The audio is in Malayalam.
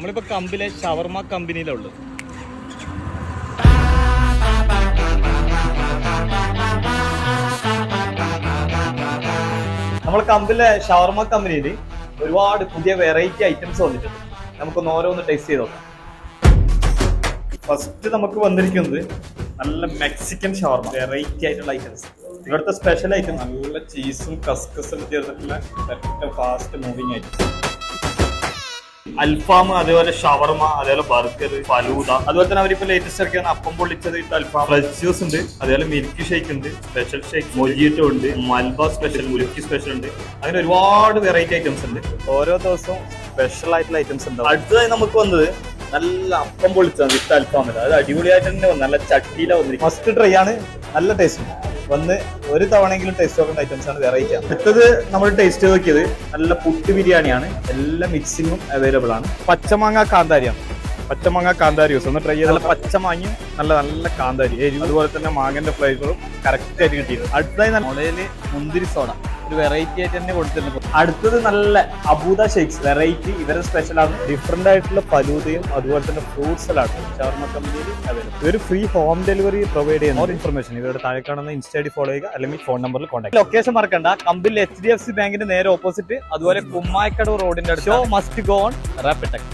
നമ്മളിപ്പോ കമ്പിലെ ഷവർമ കമ്പനിയിലുള്ളത് നമ്മൾ കമ്പിലെ ഷവർമ കമ്പനിയിൽ ഒരുപാട് പുതിയ വെറൈറ്റി ഐറ്റംസ് വന്നിട്ടുണ്ട്. നമുക്കൊന്ന് ഓരോന്ന് ടേസ്റ്റ് ചെയ്ത് നോക്കാം. ഫസ്റ്റ് നമുക്ക് വന്നിരിക്കുന്നത് നല്ല മെക്സിക്കൻ ഷവർമ വെറൈറ്റി ആയിട്ടുള്ള ഐറ്റംസ് ഇവിടുത്തെ സ്പെഷ്യൽ ഐറ്റം നല്ല ചീസും കസ്കസും ചേർത്തിട്ടുള്ള ഏറ്റവും ഫാസ്റ്റ് മൂവിങ് ഐറ്റംസ് അൽഫാം അതേപോലെ ഷവർമ അതേപോലെ ബർഗർ ഫലൂദ അതുപോലെ തന്നെ അവരിപ്പോ ലേറ്റസ്റ്റ് ഇറക്കിയാണ് അപ്പം പൊള്ളിച്ചത് അൽഫാം. ഫ്രഷ് ജ്യൂസ് ഉണ്ട് അതേപോലെ മിൽക്ക് ഷേക്ക് ഉണ്ട് സ്പെഷ്യൽ ഷേക്ക് മൊജിയറ്റോ ഉണ്ട് മൽബ സ്പെഷ്യൽ മുലുക്കി സ്പെഷ്യൽ ഉണ്ട്. അങ്ങനെ ഒരുപാട് വെറൈറ്റി ഐറ്റംസ് ഉണ്ട്. ഓരോ ദിവസവും സ്പെഷ്യൽ ആയിട്ടുള്ള ഐറ്റംസ് ഉണ്ട് അടുത്തതായി നമുക്ക് വന്നത് നല്ല അപ്പം പൊളിച്ചതാണ് വിത്ത് അൽഫാമിൽ അത് അടിപൊളിയായിട്ട് തന്നെ വന്നു. നല്ല ചട്ടിയിലാണ് വന്നിരിക്കും ഫസ്റ്റ് ട്രൈ ആണ്. നല്ല ടേസ്റ്റ് വന്ന് ഒരു തവണയെങ്കിലും ടേസ്റ്റ് നോക്കേണ്ട ഐറ്റംസ് ആണ് വെറൈറ്റി അടുത്തത് നമ്മൾ ടേസ്റ്റ് നോക്കിയത് നല്ല പുട്ട് ബിരിയാണിയാണ്. എല്ലാ മിക്സിങ്ങും അവൈലബിൾ ആണ്. പച്ചമാങ്ങ കാന്താരിയാണ്. പച്ചമാങ്ങ കാന്താരി യൂസ് ഒന്ന് ട്രൈ ചെയ്താൽ പച്ചമാങ്ങ പച്ചമാങ്ങയും നല്ല നല്ല കാന്താരി അതുപോലെ തന്നെ മാങ്ങന്റെ ഫ്ലേവറും കറക്റ്റ് ആയിട്ട് കിട്ടിയത് അടുത്തതായി മുളയിൽ മുന്തിരി സോഡ. ഒരു വെറൈറ്റി ആയിട്ട് തന്നെ കൊടുത്തിട്ടുണ്ട്. അടുത്തത് നല്ല അബൂദ ഷേക്സ് വെറൈറ്റി ഇവരെ സ്പെഷ്യൽ ആണ്. ഡിഫറെന്റ് ആയിട്ടുള്ള പലൂതയും അതുപോലെ തന്നെ ഫ്രൂട്ട് സലാഡും ഷവർമ കമ്പനിയിൽ അവൈലബിൾ ഇവർ ഫ്രീ ഹോം ഡെലിവറി പ്രൊവൈഡ് ചെയ്യുന്ന ഒരു ഇൻഫർമേഷൻ ഇവരുടെ താഴെ കാണുന്ന ഇൻസ്റ്റ ഫോളോ ചെയ്യുക അല്ലെങ്കിൽ ഫോൺ നമ്പറിൽ കോൺടാക്ട് ലൊക്കേഷൻ മറക്കണ്ട. Kambil H D F C ബാങ്കിന്റെ നേരെ ഓപ്പോസിറ്റ് അതുപോലെ കുമ്മായിക്കടവ് റോഡിന്റെ അടുത്ത്. Show must gone on റാപ്പിടെക്